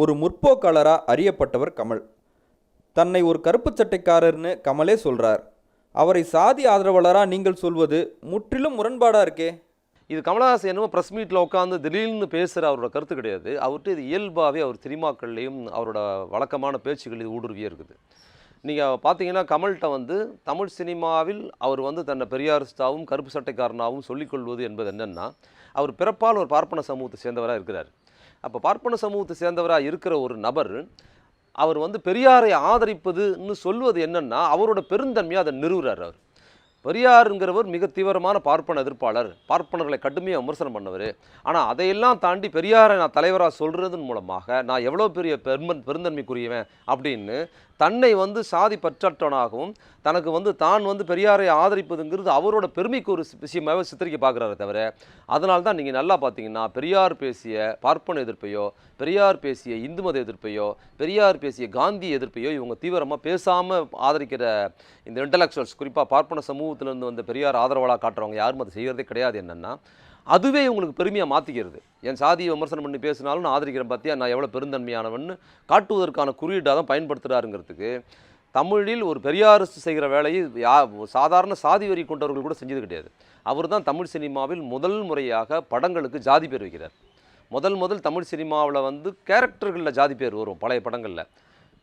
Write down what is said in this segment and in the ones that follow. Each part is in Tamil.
ஒரு முற்போக்காளராக அறியப்பட்டவர் கமல். தன்னை ஒரு கருப்பு சட்டைக்காரர்னு கமலே சொல்கிறார் அவரை சாதி ஆதரவாளராக நீங்கள் சொல்வது முற்றிலும் முரண்பாடாக இருக்கே. இது கமலஹாசன் என்னமோ ப்ரெஸ் மீட்டில் உட்காந்து திடீர்னு பேசுகிற அவரோட கருத்து கிடையாது. அவர்கிட்ட இது இயல்பாகவே அவர் சினிமாக்கள்லேயும் அவரோட வழக்கமான பேச்சுகள் இது ஊடுருவியே இருக்குது. நீங்கள் பார்த்தீங்கன்னா கமல்கிட்ட வந்து தமிழ் சினிமாவில் அவர் வந்து தன்னை பெரியாரிஸ்டாவும் கருப்பு சட்டைக்காரனாகவும் சொல்லிக்கொள்வது என்பது என்னென்னா அவர் பிறப்பால் ஒரு பார்ப்பன சமூகத்தை சேர்ந்தவராக இருக்கிறார். அப்போ பார்ப்பன சமூகத்தை சேர்ந்தவராக இருக்கிற ஒரு நபர் அவர் வந்து பெரியாரை ஆதரிப்பதுன்னு சொல்வது என்னன்னா அவரோட பெருந்தன்மையை அதை நிறுவுறார் அவர். பெரியாருங்கிறவர் மிக தீவிரமான பார்ப்பன எதிர்ப்பாளர் பார்ப்பனர்களை கடுமையாக விமர்சனம் பண்ணவர். ஆனால் அதையெல்லாம் தாண்டி பெரியாரை நான் தலைவராக சொல்கிறதன் மூலமாக நான் எவ்வளோ பெரிய பெருமன் பெருந்தன்மைக்குரியவன் அப்படின்னு தன்னை வந்து சாதி பற்றற்றவனாகவும் தனக்கு வந்து தான் வந்து பெரியாரை ஆதரிப்பதுங்கிறது அவரோட பெருமைக்கு ஒரு சி- விஷயமாவே சித்தரிக்க பார்க்குறாரு தவிர அதனால தான் நீங்கள் நல்லா பார்த்தீங்கன்னா பெரியார் பேசிய பார்ப்பன எதிர்ப்பையோ பெரியார் பேசிய இந்து மத எதிர்ப்பையோ பெரியார் பேசிய காந்தி எதிர்ப்பையோ இவங்க தீவிரமாக பேசாமல் ஆதரிக்கிற இந்த இன்டலெக்சுவல்ஸ் குறிப்பாக பார்ப்பன சமூகத்திலேருந்து வந்த பெரியார் ஆதரவாளாக காட்டுறவங்க யாரும் அதை செய்கிறதே கிடையாது என்னென்னா அதுவே இவங்களுக்கு பெருமையாக மாற்றிக்கிறது என் சாதியை விமர்சனம் பண்ணி பேசினாலும் நான் ஆதரிக்கிறேன் பார்த்தியா நான் எவ்வளோ பெருந்தன்மையானவன்னு காட்டுவதற்கான குறியீடாக தான் பயன்படுத்துகிறாருங்கிறதுக்கு தமிழில் ஒரு பெரியார் செய்கிற வேலையை யா சாதாரண சாதி வரி கொண்டவர்கள் கூட செஞ்சது கிடையாது. அவர் தான் தமிழ் சினிமாவில் முதல் முறையாக படங்களுக்கு ஜாதி பேர் வைக்கிறார். முதல் முதல் தமிழ் சினிமாவில் வந்து கேரக்டர்களில் ஜாதி பேர் வரும் பழைய படங்களில்.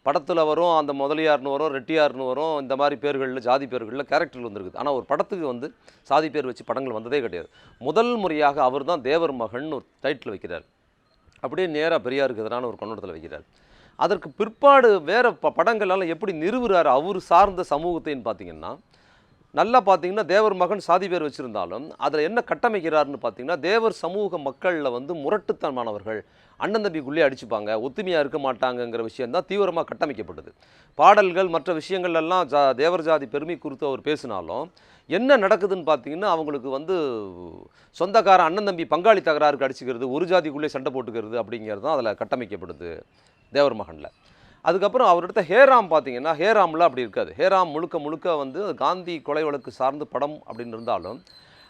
படத்தில் வரும் அந்த முதலியார்னு வரும் ரெட்டியார்னு வரும் இந்த மாதிரி பேர்களில் ஜாதி பேர்களில் கேரக்டர் வந்துருக்குது. ஆனால் ஒரு படத்துக்கு வந்து சாதி பேர் வச்சு படங்கள் வந்ததே கிடையாது. முதல் முறையாக அவர் தான் தேவர் மகன் ஒரு டைட்டில் வைக்கிறார். அப்படியே நேராக பெரியாருக்கு எதிரான ஒரு கண்ணோட்டத்தில் வைக்கிறார். அதற்கு பிற்பாடு வேறு ப படங்களால் எப்படி நிறுவுறாரு அவர் சார்ந்த சமூகத்தைன்னு பார்த்தீங்கன்னா நல்லா பார்த்தீங்கன்னா தேவர் மகன் சாதி பேர் வச்சுருந்தாலும் அதில் என்ன கட்டமைக்கிறாருன்னு பார்த்தீங்கன்னா தேவர் சமூக மக்களில் வந்து முரட்டுத்தனமானவர்கள். அண்ணன் தம்பிக்குள்ளே அடிச்சுப்பாங்க. ஒத்துமையாக இருக்க மாட்டாங்கங்கிற விஷயந்தான் தீவிரமாக கட்டமைக்கப்பட்டது. பாடல்கள் மற்ற விஷயங்கள் எல்லாம் ஜா தேவர் ஜாதி பெருமை குறித்து அவர் பேசினாலும் என்ன நடக்குதுன்னு பார்த்தீங்கன்னா அவங்களுக்கு வந்து சொந்தக்கார அண்ணன் தம்பி பங்காளி தகராறுக்கு அடிச்சுக்கிறது ஒரு ஜாதிக்குள்ளே சண்டை போட்டுக்கிறது அப்படிங்கிறது தான் அதில் கட்டமைக்கப்படுது தேவர் மகனில். அதுக்கப்புறம் அவர்கிட்ட ஹேராம் பார்த்தீங்கன்னா ஹேராமில் அப்படி இருக்காது. ஹேராம் முழுக்க முழுக்க வந்து காந்தி கொலை வழக்கு சார்ந்து படம் அப்படின்னு இருந்தாலும்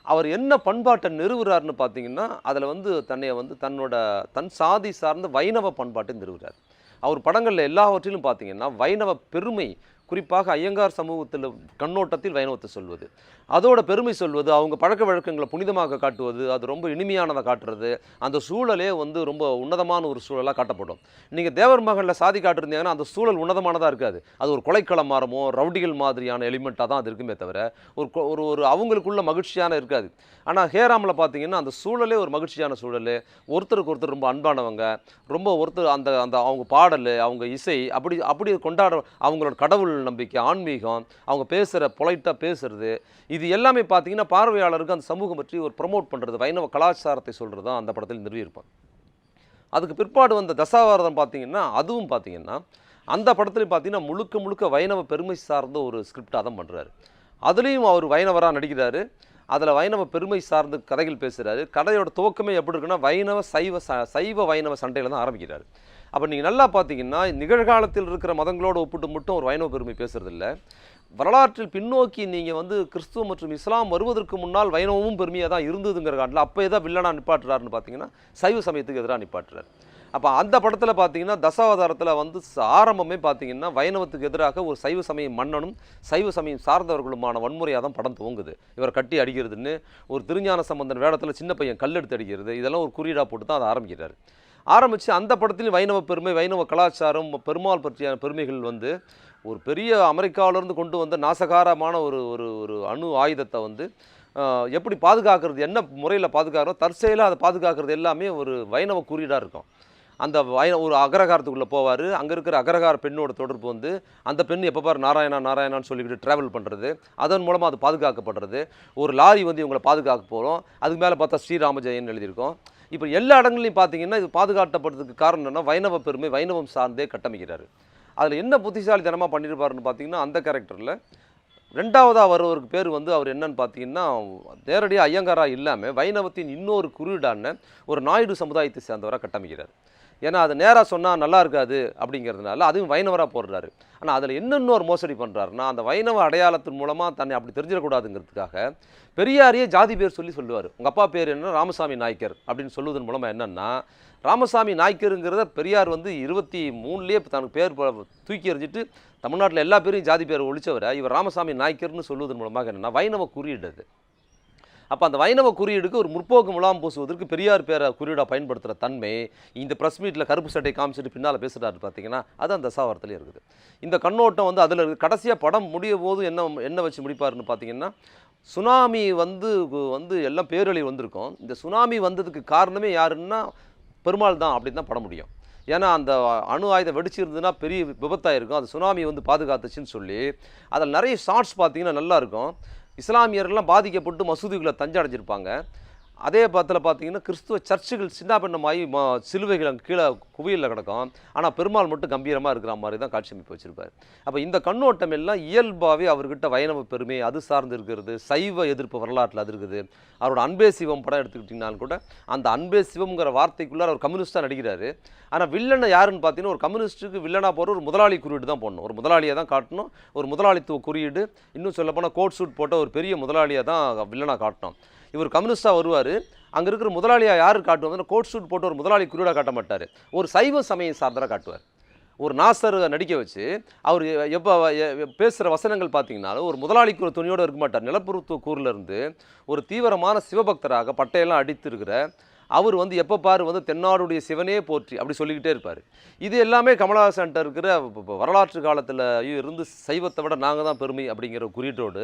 அவர் என்ன பண்பாட்டை நிறுவுறாருன்னு பார்த்தீங்கன்னா அதில் வந்து தன்னை வந்து தன்னோட தன் சாதி சார்ந்த வைணவ பண்பாட்டை நிறுவுறார். அவர் படங்களில் எல்லாவற்றிலும் பார்த்தீங்கன்னா வைணவ பெருமை குறிப்பாக ஐயங்கார் சமூகத்தில் கண்ணோட்டத்தில் வைணவத்தை சொல்வது. அதோட பெருமை சொல்வது அவங்க பழக்க வழக்கங்களை புனிதமாக காட்டுவது அது ரொம்ப இனிமையானதை காட்டுறது அந்த சூழலே வந்து ரொம்ப உன்னதமான ஒரு சூழலாக காட்டப்படும். நீங்கள் தேவர் மகளில் சாதி காட்டிருந்தீங்கன்னா அந்த சூழல் உன்னதமானதாக இருக்காது. அது ஒரு கொலைக்களம் மாறமோ ரவுடிகள் மாதிரியான எலிமெண்ட்டாக தான் அது இருக்குமே தவிர ஒரு கொ- ஒரு ஒரு அவங்களுக்குள்ள மகிழ்ச்சியான இருக்காது. ஆனால் ஹேராமில் பார்த்தீங்கன்னா அந்த சூழலே ஒரு மகிழ்ச்சியான சூழல். ஒருத்தருக்கு ஒருத்தர் ரொம்ப அன்பானவங்க ரொம்ப ஒருத்தர் அந்த அந்த அவங்க பாடல் அவங்க இசை அப்படி அப்படி கொண்டாட அவங்களோட கடவுள் நம்பிக்கை ஆன்மீகம் அவங்க பேசுகிற பொலைட்டாக பேசுறது இது எல்லாமே பார்த்தீங்கன்னா பார்வையாளருக்கு அந்த சமூகம் பற்றி ஒரு ப்ரமோட் பண்ணுறது வைணவ கலாச்சாரத்தை சொல்கிறது தான் அந்த படத்தில் நிறுவியிருப்பாங்க. அதுக்கு பிற்பாடு வந்த தசாவாரதம் பார்த்தீங்கன்னா அதுவும் பார்த்தீங்கன்னா அந்த படத்துலையும் பார்த்தீங்கன்னா முழுக்க முழுக்க வைணவ பெருமை சார்ந்த ஒரு ஸ்கிரிப்டாக தான் பண்ணுறாரு அதுலேயும் அவர் வைணவராக நடிக்கிறாரு. அதில் வைணவ பெருமை சார்ந்து கதைகள் பேசுகிறாரு கதையோட துவக்கமே எப்படி இருக்குன்னா வைணவ சைவ ச சைவ வைணவ சண்டையில் தான் ஆரம்பிக்கிறாரு. அப்போ நீங்கள் நல்லா பார்த்தீங்கன்னா நிகழ்காலத்தில் இருக்கிற மதங்களோடு ஒப்பிட்டு மட்டும் ஒரு வைணவ பெருமை பேசுறதில்ல. வரலாற்றில் பின்னோக்கி நீங்கள் வந்து கிறிஸ்துவ மற்றும் இஸ்லாம் வருவதற்கு முன்னால் வைணவமும் பெருமையாக தான் இருந்ததுங்கிற காட்டில் அப்போ எதா வில்லனா நிப்பாட்டுறாருன்னு பார்த்தீங்கன்னா சைவ சமயத்துக்கு எதிராக நிப்பாட்டுறாரு. அப்போ அந்த படத்தில் பார்த்தீங்கன்னா தசாவதாரத்தில் வந்து ஆரம்பமே பார்த்தீங்கன்னா வைணவத்துக்கு எதிராக ஒரு சைவ சமய மன்னனும் சைவ சமயம் சார்ந்தவர்களுமான வன்முறையாக தான் படம் துவங்குது. இவரை கட்டி அடிக்கிறதுன்னு ஒரு திருஞான சம்பந்தன் வேடத்தில் சின்ன பையன் கல்லெடுத்து அடிக்கிறது இதெல்லாம் ஒரு குறியீடாக போட்டு தான் அதை ஆரம்பிக்கிறார். ஆரம்பித்து அந்த படத்துலையும் வைணவ பெருமை வைணவ கலாச்சாரம் பெருமாள் பற்றியான பெருமைகள் வந்து ஒரு பெரிய அமெரிக்காவிலேருந்து கொண்டு வந்த நாசகாரமான ஒரு ஒரு ஒரு அணு ஆயுதத்தை வந்து எப்படி பாதுகாக்கிறது என்ன முறையில் பாதுகாக்கிறோம் தற்செயலாக அதை பாதுகாக்கிறது எல்லாமே ஒரு வைணவ குறியீடாக இருக்கும். அந்த வைண ஒரு அகரகாரத்துக்குள்ளே போவார். அங்கே இருக்கிற அகரகார பெண்ணோட தொடர்பு வந்து அந்த பெண் எப்போ பார் நாராயணா நாராயணான்னு சொல்லிக்கிட்டு ட்ராவல் பண்ணுறது அதன் மூலமாக அது பாதுகாக்கப்படுறது. ஒரு லாரி வந்து இவங்களை பாதுகாக்க போகிறோம் அதுக்கு மேலே பார்த்தா ஸ்ரீராம ஜெயன் எழுதியிருக்கோம். இப்போ எல்லா இடங்கள்லையும் பார்த்தீங்கன்னா இது பாதுகாட்டப்படுறதுக்கு காரணம் என்னென்னா வைணவ பெருமை வைணவம் சார்ந்தே கட்டமைக்கிறார். அதில் என்ன புத்திசாலித்தனமாக பண்ணியிருப்பாருன்னு பார்த்தீங்கன்னா அந்த கேரக்டரில் ரெண்டாவதாக வருவருக்கு பேர் வந்து அவர் என்னன்னு பார்த்தீங்கன்னா நேரடியாக ஐயங்காரா இல்லாமல் வைணவத்தின் இன்னொரு குறியீடான ஒரு நாயுடு சமுதாயத்தை சேர்ந்தவராக கட்டமைக்கிறார். ஏன்னா அது நேராக சொன்னால் நல்லா இருக்காது அப்படிங்கிறதுனால அதுவும் வைணவராக போடுறாரு. ஆனால் அதில் இன்னொன்று ஒரு மோசடி பண்ணுறாருன்னா அந்த வைணவ அடையாளத்தின் மூலமாக தன்னை அப்படி தெரிஞ்சிடக்கூடாதுங்கிறதுக்காக பெரியாரையே ஜாதி பேர் சொல்லி சொல்லுவார். உங்கள் அப்பா பேர் என்ன? ராமசாமி நாய்க்கர் அப்படின்னு சொல்லுவதன் மூலமாக என்னென்னா ராமசாமி நாய்க்கருங்கிறத பெரியார் வந்து இருபத்தி மூணுலேயே தனக்கு பேர் தூக்கி எறிஞ்சிட்டு தமிழ்நாட்டில் எல்லா பேரையும் ஜாதி பேரை ஒழிச்சவரை இவர் ராமசாமி நாய்க்கர்னு சொல்லுவதன் மூலமாக என்னென்னா வைணவ குறியீடு அப்போ அந்த வைணவ குறியீடுக்கு ஒரு முற்போக்கு முலாம் பூசுவதற்கு பெரியார் பேரை குறியீடாக பயன்படுத்துகிற தன்மை இந்த ப்ரெஸ் மீட்டில் கருப்பு சட்டை காமிச்சிட்டு பின்னால் பேசுகிறாரு பார்த்தீங்கன்னா அது அந்த தசாவரத்துலேயே இருக்குது. இந்த கண்ணோட்டம் வந்து அதில் இருக்குது கடைசியாக படம் முடிய போது என்ன என்ன வச்சு முடிப்பாருன்னு பார்த்தீங்கன்னா சுனாமி வந்து வந்து எல்லாம் பேரழிவு வந்திருக்கும். இந்த சுனாமி வந்ததுக்கு காரணமே யாருன்னா பெருமாள் தான் அப்படின்னு தான் பட முடியும். ஏன்னா அந்த அணு ஆயுதம் வெடிச்சிருந்ததுன்னா பெரிய விபத்தாக இருக்கும் அது சுனாமி வந்து பாதுகாத்துச்சுன்னு சொல்லி அதில் நிறைய ஷார்ட்ஸ் பார்த்தீங்கன்னா நல்லா இருக்கும். இஸ்லாமியர்கள்லாம் பாதிக்கப்பட்டு மசூதிகளை தஞ்சடைஞ்சிருப்பாங்க அதே பத்தில் பார்த்தீங்கன்னா கிறிஸ்துவ சர்ச்சுகள் சின்ன பின்னமாகி ம சிலுவைகள் அங்கே கீழே குவியலில் கிடக்கும். ஆனால் பெருமாள் மட்டும் கம்பீரமாக இருக்கிற மாதிரி தான் காட்சி அமைப்பு வச்சுருப்பார். அப்போ இந்த கண்ணோட்டம் எல்லாம் இயல்பாகவே அவர்கிட்ட வைணவ பெருமை அது சார்ந்து இருக்கிறது சைவ எதிர்ப்பு வரலாற்றில் அது இருக்குது. அவரோட அன்பே சிவம் படம் எடுத்துக்கிட்டிங்கனாலும் கூட அந்த அன்பே சிவம்ங்கிற வார்த்தைக்குள்ளார அவர் கம்யூனிஸ்டாக நடிக்கிறாரு. ஆனால் வில்லனை யாருன்னு பார்த்தீங்கன்னா ஒரு கம்யூனிஸ்ட்டுக்கு வில்லனாக போகிற ஒரு முதலாளி குறியீடு தான் போடணும். ஒரு முதலாளியை தான் காட்டணும் ஒரு முதலாளித்துவ குறியீடு. இன்னும் சொல்லப்போனால் கோட் சூட் போட்ட ஒரு பெரிய முதலாளியை தான் வில்லனாக காட்டணும். இவர் கம்யூனிஸ்டாக வருவார். அங்கே இருக்கிற முதலாளியாக யார் காட்டுவாங்க? கோட் ஷூட் போட்டு ஒரு முதலாளி குறியீடாக காட்ட மாட்டார். ஒரு சைவ சமயம் சார்ந்தராக காட்டுவார். ஒரு நாசர் நடிக்க வச்சு அவர் எப்போ பேசுகிற வசனங்கள் பார்த்தீங்கன்னாலும் ஒரு முதலாளிக்கு ஒரு துணியோடு இருக்க மாட்டார். நிலப்பருத்துவ கூறில் ஒரு தீவிரமான சிவபக்தராக பட்டையெல்லாம் அடித்து இருக்கிற அவர் வந்து எப்போ பாரு வந்து தென்னாடுடைய சிவனே போற்றி அப்படி சொல்லிக்கிட்டே இருப்பார். இது எல்லாமே கமலஹாசன்ட்ட இருக்கிற வரலாற்று காலத்தில் இருந்து சைவத்தை விட நாங்கள் தான் பெருமை அப்படிங்கிற குறியீட்டோடு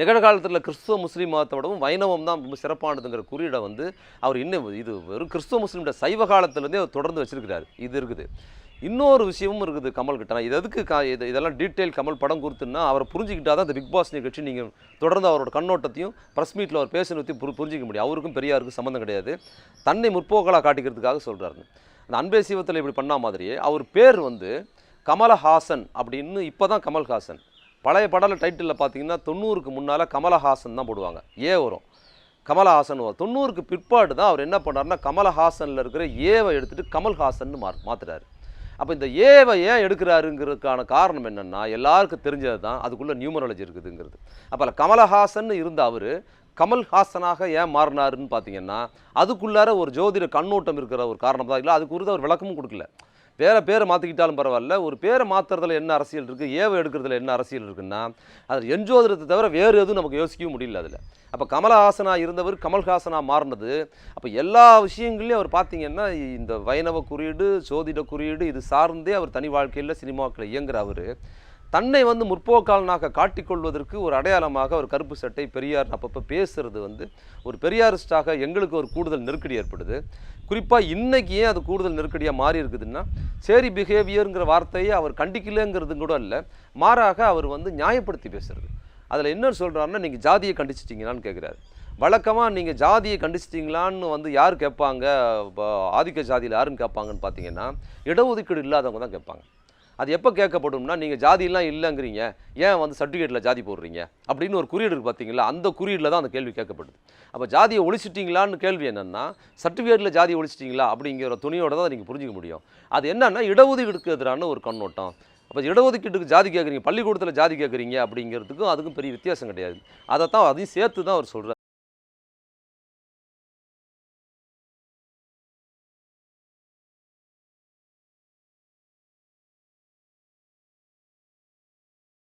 நிகழ்காலத்தில் கிறிஸ்துவ முஸ்லீம் மதத்தை விடவும் வைணவம் தான் ரொம்ப சிறப்பானதுங்கிற குறியீடை வந்து அவர் இன்னும் இது வெறும் கிறிஸ்துவ முஸ்லீமோட சைவ காலத்துலேருந்தே அவர் தொடர்ந்து வச்சிருக்கிறார். இது இருக்குது. இன்னொரு விஷயமும் இருக்குது கமல் கிட்ட. நான் இது எதுக்கு கா இது இதெல்லாம் டீட்டெயில் கமல் படம் கொடுத்துன்னா அவரை புரிஞ்சுக்கிட்டா தான் அந்த பிக் பாஸ் நிகழ்ச்சி நீங்கள் தொடர்ந்து அவரோட கண்ணோட்டத்தையும் ப்ரெஸ் மீட்டில் அவர் பேசுனதையும் புரி புரிஞ்சிக்க முடியும். அவருக்கும் பெரியாருக்கும் சம்மந்தம் கிடையாது. தன்னை முற்போக்கலாக காட்டிக்கிறதுக்காக சொல்கிறாரு அந்த அன்பே சிவத்தில் இப்படி பண்ணா மாதிரியே அவர் பேர் வந்து கமலஹாசன் அப்படின்னு இப்போ தான் கமல்ஹாசன். பழைய படல டைட்டிலில் பார்த்தீங்கன்னா தொண்ணூறுக்கு முன்னால் கமலஹாசன் தான் போடுவாங்க. ஏ வரும். கமலஹாசன் வரும். தொண்ணூறுக்கு பிற்பாடு தான் அவர் என்ன பண்ணாருன்னா கமலஹாசனில் இருக்கிற ஏவை எடுத்துகிட்டு கமல்ஹாசன் மா மாற்றுறாரு அப்போ இந்த ஏவை ஏன் எடுக்கிறாருங்கிறதுக்கான காரணம் என்னென்னா எல்லாருக்கும் தெரிஞ்சது தான் அதுக்குள்ளே நியூமராலஜி இருக்குதுங்கிறது. அப்போ கமலஹாசன் இருந்த அவர் கமல்ஹாசனாக ஏன் மாறினாருன்னு பார்த்தீங்கன்னா அதுக்குள்ளார ஒரு ஜோதிட கண்ணோட்டம் இருக்கிற ஒரு காரணம் தான். இல்லை அதுக்கு ஒரு அவர் விளக்கமும் கொடுக்கல. பேரை பேரை மாற்றிக்கிட்டாலும் பரவாயில்ல. ஒரு பேரை மாற்றுறதுல என்ன அரசியல் இருக்குது ஏவை எடுக்கிறதுல என்ன அரசியல் இருக்குன்னா அது எஞ்சோதரத்தை தவிர வேறு எதுவும் நமக்கு யோசிக்கவும் முடியல அதில். அப்போ கமலஹாசனாக இருந்தவர் கமல்ஹாசனாக மாறினது. அப்போ எல்லா விஷயங்களையும் அவர் பார்த்தீங்கன்னா இந்த வைணவ குறியீடு சோதிட குறியீடு இது சார்ந்தே அவர் தனி வாழ்க்கையில் சினிமாக்களை இயங்குற அவர். தன்னை வந்து முற்போக்காளனாக காட்டிக்கொள்வதற்கு ஒரு அடையாளமாக ஒரு கருப்பு சட்டை பெரியார் அப்பப்போ பேசுகிறது வந்து ஒரு பெரியாரிஸ்டாக எங்களுக்கு ஒரு கூடுதல் நெருக்கடி ஏற்படுது. குறிப்பாக இன்றைக்கி ஏன் அது கூடுதல் நெருக்கடியாக மாறி இருக்குதுன்னா சேரி பிஹேவியருங்கிற வார்த்தையை அவர் கண்டிக்கலங்கிறது கூட இல்லை மாறாக அவர் வந்து நியாயப்படுத்தி பேசுறது. அதில் என்ன சொல்கிறாருன்னா நீங்கள் ஜாதியை கண்டிச்சிட்டீங்களான்னு கேட்குறாரு வழக்கமாக நீங்கள் ஜாதியை கண்டிச்சிட்டீங்களான்னு வந்து யார் கேட்பாங்க? ஆதிக்க ஜாதியில் யாருன்னு கேட்பாங்கன்னு பார்த்தீங்கன்னா இடஒதுக்கீடு இல்லாதவங்க தான் கேட்பாங்க. அது எப்போ கேட்கப்படும்னா நீங்கள் ஜாதியெல்லாம் இல்லைங்கிறீங்க. ஏன் வந்து சர்டிஃபிகேட்டில் ஜாதி போடுறீங்க? அப்படின்னு ஒரு குறியீடு இருக்குது பார்த்தீங்களா அந்த குறியீடில் தான் அந்த கேள்வி கேட்கப்படுது. அப்போ ஜாதியை ஒழிச்சிட்டிங்களான்னு கேள்வி என்னென்னா சர்டிஃபிகேட்டில் ஜாதி ஒழிச்சிட்டிங்களா அப்படிங்கிற துணியோட தான் நீங்கள் புரிஞ்சிக்க முடியும். அது என்னென்னா இடஒதுக்கீடுக்கு எதிரான ஒரு கண்ணோட்டம். அப்போ இடஒதுக்கீட்டுக்கு ஜாதி கேட்குறீங்க பள்ளிக்கூடத்தில் ஜாதி கேட்குறீங்க அப்படிங்கிறதுக்கும் அதுக்கும் பெரிய வித்தியாசம் கிடையாது. அதை தான் அதையும் சேர்த்து தான் அவர் சொல்கிறார்